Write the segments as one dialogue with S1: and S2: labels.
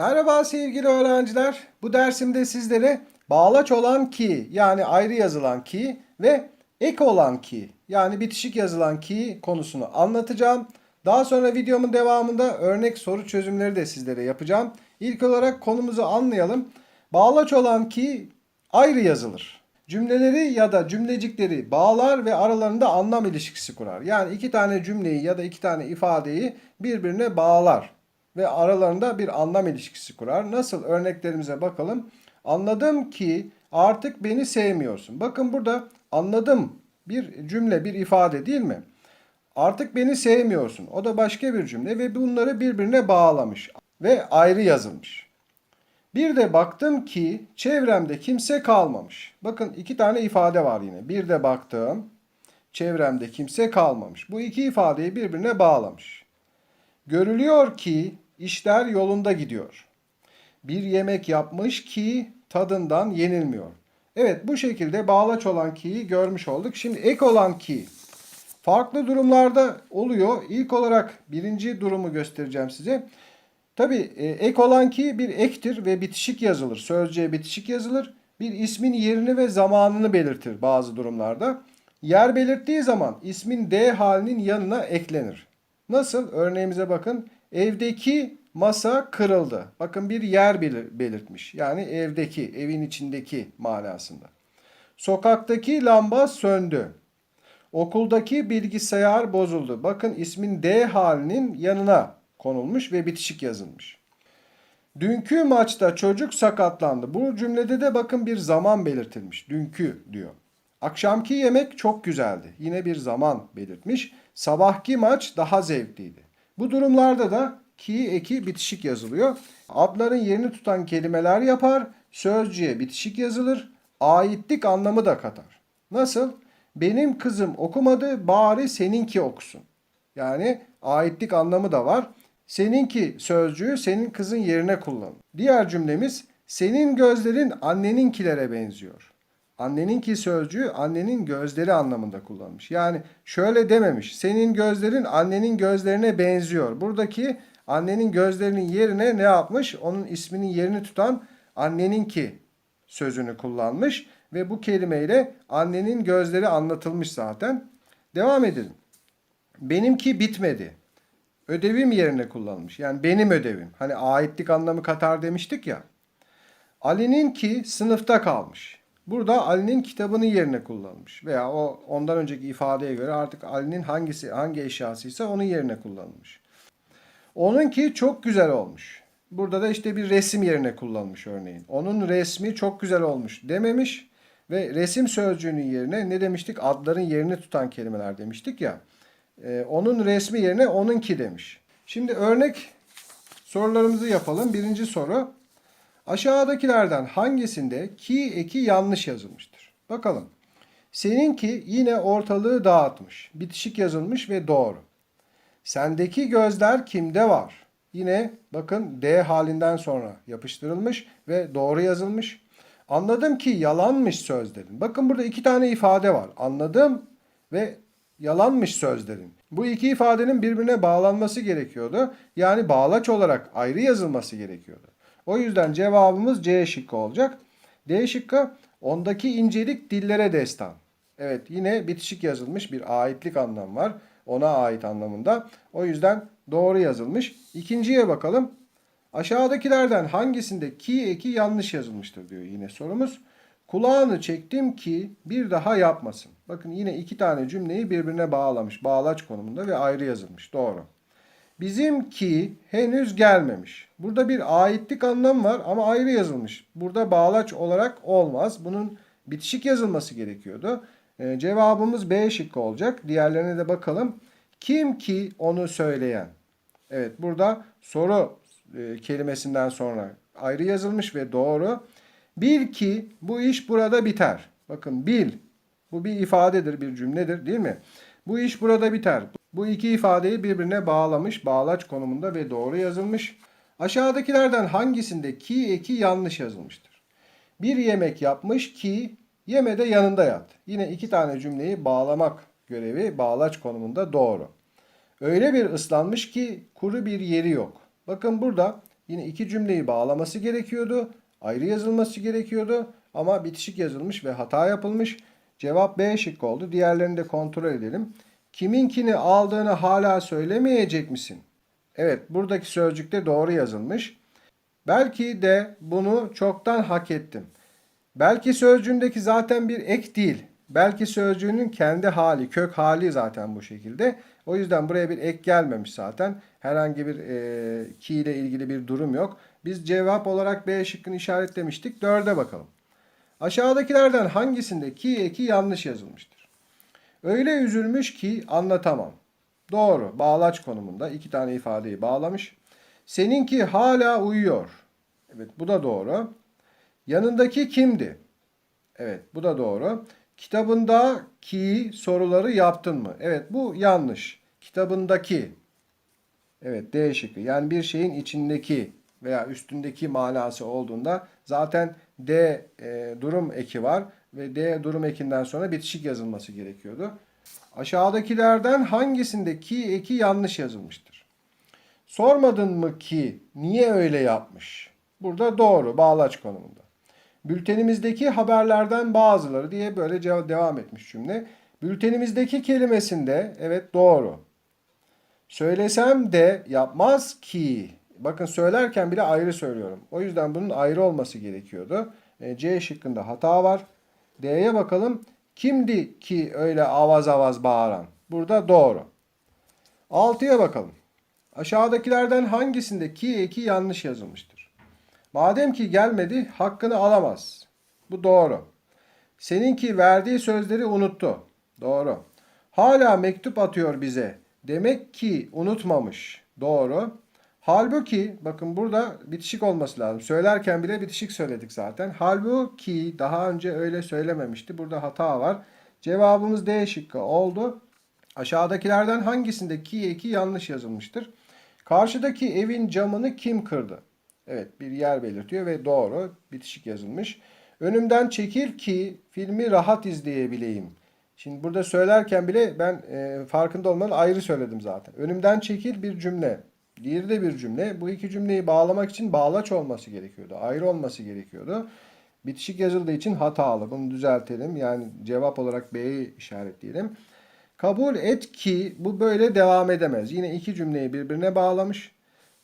S1: Merhaba sevgili öğrenciler. Bu dersimde sizlere bağlaç olan ki yani ayrı yazılan ki ve ek olan ki yani bitişik yazılan ki konusunu anlatacağım. Daha sonra videomun devamında örnek soru çözümleri de sizlere yapacağım. İlk olarak konumuzu anlayalım. Bağlaç olan ki ayrı yazılır. Cümleleri ya da cümlecikleri bağlar ve aralarında anlam ilişkisi kurar. Yani iki tane cümleyi ya da iki tane ifadeyi birbirine bağlar ve aralarında bir anlam ilişkisi kurar. Nasıl örneklerimize bakalım. Anladım ki artık beni sevmiyorsun. Bakın burada anladım bir cümle, bir ifade değil mi? Artık beni sevmiyorsun. O da başka bir cümle ve bunları birbirine bağlamış ve ayrı yazılmış. Bir de baktım ki çevremde kimse kalmamış. Bakın iki tane ifade var yine. Bir de baktım çevremde kimse kalmamış. Bu iki ifadeyi birbirine bağlamış. Görülüyor ki işler yolunda gidiyor. Bir yemek yapmış ki tadından yenilmiyor. Evet bu şekilde bağlaç olan ki'yi görmüş olduk. Şimdi ek olan ki farklı durumlarda oluyor. İlk olarak birinci durumu göstereceğim size. Tabi ek olan ki bir ektir ve bitişik yazılır. Sözcüğe bitişik yazılır. Bir ismin yerini ve zamanını belirtir bazı durumlarda. Yer belirttiği zaman ismin D halinin yanına eklenir. Nasıl? Örneğimize bakın. Evdeki masa kırıldı. Bakın bir yer belir- belirtmiş. Yani evdeki, evin içindeki manasında. Sokaktaki lamba söndü. Okuldaki bilgisayar bozuldu. Bakın ismin D halinin yanına konulmuş ve bitişik yazılmış. Dünkü maçta çocuk sakatlandı. Bu cümlede de bakın bir zaman belirtilmiş. Dünkü diyor. Akşamki yemek çok güzeldi. Yine bir zaman belirtmiş. Sabahki maç daha zevkliydi. Bu durumlarda da ki eki bitişik yazılıyor. Adların yerini tutan kelimeler yapar. Sözcüğe bitişik yazılır. Aitlik anlamı da katar. Nasıl? Benim kızım okumadı bari seninki okusun. Yani aitlik anlamı da var. Seninki sözcüğü senin kızın yerine kullan. Diğer cümlemiz senin gözlerin anneninkilere benziyor. Anneninki sözcüğü annenin gözleri anlamında kullanmış. Yani şöyle dememiş. Senin gözlerin annenin gözlerine benziyor. Buradaki annenin gözlerinin yerine ne yapmış? Onun isminin yerini tutan anneninki sözünü kullanmış ve bu kelimeyle annenin gözleri anlatılmış zaten. Devam edelim. Benimki bitmedi. Ödevim yerine kullanılmış. Yani benim ödevim. Hani aitlik anlamı katar demiştik ya. Ali'nin ki sınıfta kalmış. Burada Ali'nin kitabını yerine kullanılmış. Veya o ondan önceki ifadeye göre artık Ali'nin hangisi hangi eşyasıysa onun yerine kullanılmış. Onunki çok güzel olmuş. Burada da işte bir resim yerine kullanılmış örneğin. Onun resmi çok güzel olmuş dememiş ve resim sözcüğünün yerine ne demiştik? Adların yerini tutan kelimeler demiştik ya. Ee, onun resmi yerine onunki demiş. Şimdi örnek sorularımızı yapalım. Birinci soru. Aşağıdakilerden hangisinde ki eki yanlış yazılmıştır? Bakalım. Seninki yine ortalığı dağıtmış. Bitişik yazılmış ve doğru. Sendeki gözler kimde var? Yine bakın D halinden sonra yapıştırılmış ve doğru yazılmış. Anladım ki yalanmış sözlerin. Bakın burada iki tane ifade var. Anladım ve yalanmış sözlerin. Bu iki ifadenin birbirine bağlanması gerekiyordu. Yani bağlaç olarak ayrı yazılması gerekiyordu. O yüzden cevabımız C şıkkı olacak. D şıkkı ondaki incelik dillere destan. Evet yine bitişik yazılmış bir aitlik anlamı var. Ona ait anlamında. O yüzden doğru yazılmış. İkinciye bakalım. Aşağıdakilerden hangisinde ki eki yanlış yazılmıştır diyor yine sorumuz. Kulağını çektim ki bir daha yapmasın. Bakın yine iki tane cümleyi birbirine bağlamış. Bağlaç konumunda ve ayrı yazılmış. Doğru. Bizimki henüz gelmemiş. Burada bir aitlik anlamı var ama ayrı yazılmış. Burada bağlaç olarak olmaz. Bunun bitişik yazılması gerekiyordu. Ee, cevabımız B şıkkı olacak. Diğerlerine de bakalım. Kim ki onu söyleyen? Evet burada soru e, kelimesinden sonra ayrı yazılmış ve doğru. Bil ki bu iş burada biter. Bakın bil. Bu bir ifadedir, bir cümledir değil mi? Bu iş burada biter. Bu iki ifadeyi birbirine bağlamış, bağlaç konumunda ve doğru yazılmış. Aşağıdakilerden hangisinde ki eki yanlış yazılmıştır? Bir yemek yapmış ki yeme de yanında yat. Yine iki tane cümleyi bağlamak görevi bağlaç konumunda doğru. Öyle bir ıslanmış ki kuru bir yeri yok. Bakın burada Yine iki cümleyi bağlaması gerekiyordu. Ayrı yazılması gerekiyordu. Ama bitişik yazılmış ve hata yapılmış. Cevap B şıkkı oldu. Diğerlerini de kontrol edelim. Kiminkini aldığını hala söylemeyecek misin? Evet buradaki sözcükte doğru yazılmış. Belki de bunu çoktan hak ettim. Belki sözcüğündeki zaten bir ek değil. Belki sözcüğünün kendi hali, kök hali zaten bu şekilde. O yüzden buraya bir ek gelmemiş zaten. Herhangi bir e, ki ile ilgili bir durum yok. Biz cevap olarak B şıkkını işaretlemiştik. Dörde bakalım. Aşağıdakilerden hangisinde ki eki yanlış yazılmıştır? Öyle üzülmüş ki anlatamam. Doğru. Bağlaç konumunda iki tane ifadeyi bağlamış. Seninki hala uyuyor. Evet bu da doğru. Yanındaki kimdi? Evet bu da doğru. Kitabındaki soruları yaptın mı? Evet bu yanlış. Kitabındaki. Evet D şıkkı. Yani bir şeyin içindeki veya üstündeki manası olduğunda zaten D e, durum eki var ve D durum ekinden sonra bitişik yazılması gerekiyordu. Aşağıdakilerden hangisinde ki eki yanlış yazılmıştır? Sormadın mı ki niye öyle yapmış? Burada doğru bağlaç konumunda. Bültenimizdeki haberlerden bazıları diye böyle cev- devam etmiş cümle. Bültenimizdeki kelimesinde evet doğru. Söylesem de yapmaz ki. Bakın söylerken bile ayrı söylüyorum. O yüzden bunun ayrı olması gerekiyordu. E, C şıkkında hata var. D'ye bakalım. Kimdi ki öyle avaz avaz bağıran? Burada doğru. 6'ya bakalım. Aşağıdakilerden hangisinde ki eki yanlış yazılmıştır? Madem ki gelmedi hakkını alamaz. Bu doğru. Seninki verdiği sözleri unuttu. Doğru. Hala mektup atıyor bize. Demek ki unutmamış. Doğru. Halbuki bakın burada bitişik olması lazım. Söylerken bile bitişik söyledik zaten. Halbuki daha önce öyle söylememişti. Burada hata var. Cevabımız D şıkkı oldu. Aşağıdakilerden hangisinde ki eki yanlış yazılmıştır? Karşıdaki evin camını kim kırdı? Evet bir yer belirtiyor ve doğru bitişik yazılmış. Önümden çekil ki filmi rahat izleyebileyim. Şimdi burada söylerken bile ben e, farkında olmadan ayrı söyledim zaten. Önümden çekil bir cümle. Diğeri de bir cümle. Bu iki cümleyi bağlamak için bağlaç olması gerekiyordu. Ayrı olması gerekiyordu. Bitişik yazıldığı için hatalı. Bunu düzeltelim. Yani cevap olarak B'yi işaretleyelim. Kabul et ki bu böyle devam edemez. Yine iki cümleyi birbirine bağlamış.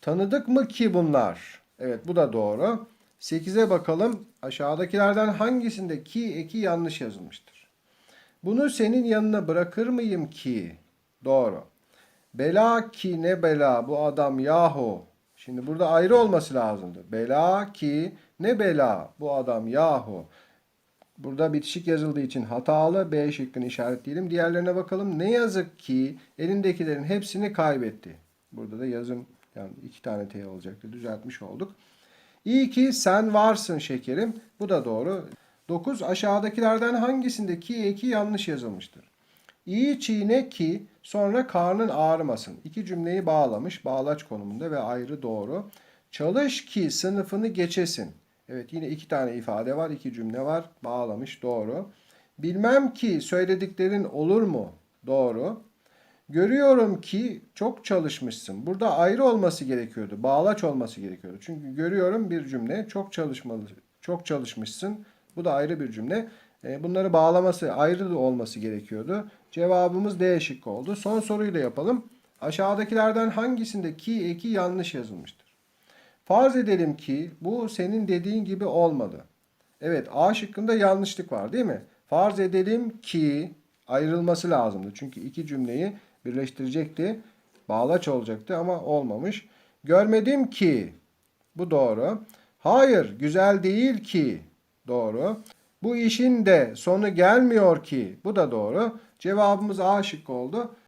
S1: Tanıdık mı ki bunlar? Evet bu da doğru. 8'e bakalım. Aşağıdakilerden hangisinde ki eki yanlış yazılmıştır? Bunu senin yanına bırakır mıyım ki? Doğru. Bela ki ne bela bu adam yahu. Şimdi burada ayrı olması lazımdı. Bela ki ne bela bu adam yahu. Burada bitişik yazıldığı için hatalı B şıkkını işaretleyelim. Diğerlerine bakalım. Ne yazık ki elindekilerin hepsini kaybetti. Burada da yazım yani iki tane T olacaktı. Düzeltmiş olduk. İyi ki sen varsın şekerim. Bu da doğru. 9. Aşağıdakilerden hangisinde ki eki yanlış yazılmıştır? İyi çiğne ki sonra karnın ağrımasın. İki cümleyi bağlamış. Bağlaç konumunda ve ayrı doğru. Çalış ki sınıfını geçesin. Evet yine iki tane ifade var. iki cümle var. Bağlamış doğru. Bilmem ki söylediklerin olur mu? Doğru. Görüyorum ki çok çalışmışsın. Burada ayrı olması gerekiyordu. Bağlaç olması gerekiyordu. Çünkü görüyorum bir cümle. Çok çalışmalı. Çok çalışmışsın. Bu da ayrı bir cümle. E, Bunları bağlaması ayrı olması gerekiyordu. Cevabımız D şıkkı oldu. Son soruyu da yapalım. Aşağıdakilerden hangisinde ki eki yanlış yazılmıştır? Farz edelim ki bu senin dediğin gibi olmadı. Evet A şıkkında yanlışlık var değil mi? Farz edelim ki ayrılması lazımdı. Çünkü iki cümleyi birleştirecekti. Bağlaç olacaktı ama olmamış. Görmedim ki bu doğru. Hayır güzel değil ki doğru. Bu işin de sonu gelmiyor ki bu da doğru. Cevabımız A şıkkı oldu.